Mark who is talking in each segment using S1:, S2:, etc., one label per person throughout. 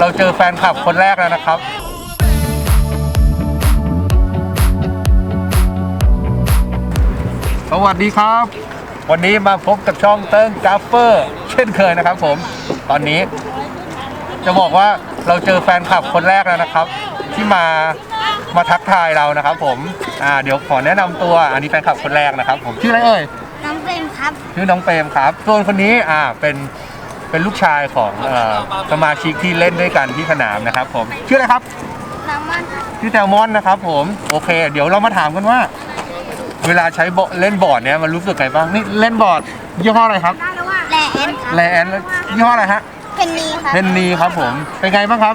S1: เราเจอแฟนคลับคนแรกแล้วนะครับ สวัสดีครับ วันนี้มาพบกับช่องเติ้งกราฟเฟอร์เช่นเคยนะครับผม ตอนนี้ จะบอกว่าเราเจอแฟนคลับคนแรกแล้วนะครับ ที่มามาทักทายเรานะครับ ผมอ่าเดี๋ยวขอแนะนำตัว อันนี้แฟนคลับคนแรกนะครับ ผมชื่ออะไรเอ่ย
S2: น้องเฟรมครับ
S1: ชื่อน้องเปรมครับส่วนคนนี้อ่าเป็น เป็นลูกชายของเอ่อสมาชิกที่เล่นด้วยกันที่สนามนะครับ ผมชื่ออะไรครับ
S2: น้องมันครับ
S1: ชื่อแซลมอนนะครับ ผมโอเค เดี๋ยวเรามาถามกันว่า เวลาใช้บอเล่นบอร์ดเนี้ยมันรู้สึกไงบ้างนี่เล่นบอร์ดยี่ห้ออะไรครับ
S2: แลแอนครับ
S1: แลแอนยี่ห้ออะไรฮะ
S2: เพนนีครับ
S1: เพนนีครับ ผมเป็นไงบ้างครับ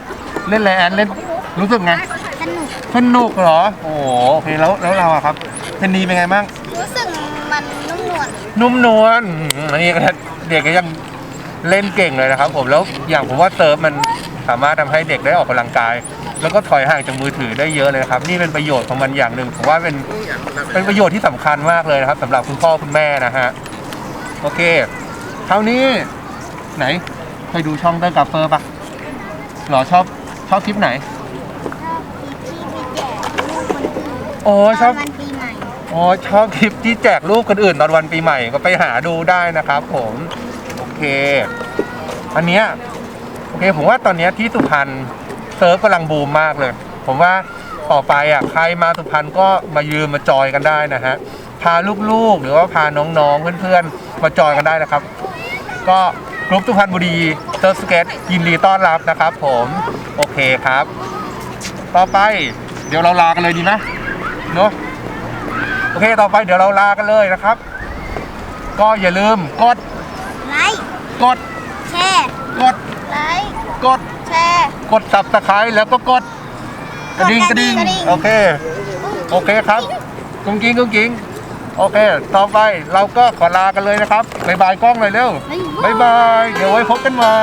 S1: เล่นแลแอนเล่นรู้สึกไง
S2: สนุก
S1: สนุกเหรอโอ้โหโอเคแล้วแล้วเราอะครับเพนนีเป็นไงบ้าง
S2: รู้สึกมันนุ่มนวล
S1: นุ่มนวลอืมอันนี้ก็เด็กก็ยัง เล่นเก่งเลยนะครับผมแล้วอย่างผมว่าเซิร์ฟมันสามารถทำให้เด็กได้ออกกำลังกาย แล้วก็ถอยห่างจากมือถือได้เยอะเลยนะครับ นี่เป็นประโยชน์ของมันอย่างหนึ่งผมว่าเป็นเป็นประโยชน์ที่สำคัญมากเลยนะครับสำหรับคุณพ่อคุณแม่นะฮะโอเคคราวนี้ไหนเคยดูช่องเตอร์กัฟเฟอร์ปะหรอชอบชอบคลิปไหน
S2: ชอบคลิปที่ไปแจกลูกคนอื่น
S1: โอ้ชอบ
S2: ตนวันปีใหม่
S1: อ๋อชอบคลิปที่แจกรูปคนอื่นตอนวันปีใหม่ก็ไปหาดูได้นะครับผม โอเค อันเนี้ยโอเคผมว่าตอนเนี้ยที่สุพรรณเซิร์ฟกำลังบูมมากเลย ผมว่าต่อไปอะใครมาสุพรรณก็มายืมมาจอยกันได้นะฮะพาลูกๆ หรือว่าพาน้องๆเพื่อนๆมาจอยกันได้นะครับ ก็กรุ๊ปสุพรรณบุรีเซิร์ฟสเก็ตยินดีต้อนรับนะครับ ผมโอเคครับ ต่อไปเดี๋ยวเราลากันเลยดีไหมเนาะโอเคต่อไปเดี๋ยวเราลากันเลยนะครับ ก็อย่าลืมกด กด
S2: แชร์
S1: กด
S2: ไลค์
S1: กด
S2: แชร์
S1: กดสับตะไคร้แล้วก็กดกระดิ่งกระดิ่ง
S2: กระดิ่ง
S1: โอเค โอเคครับกุ้งกิ้งกุ้งกิ้งโอเค ต่อไปเราก็ขอลากันเลยนะครับบายบายกล้องหน่อยเร็วบายบาย เดี๋ยวไว้พบกันใหม่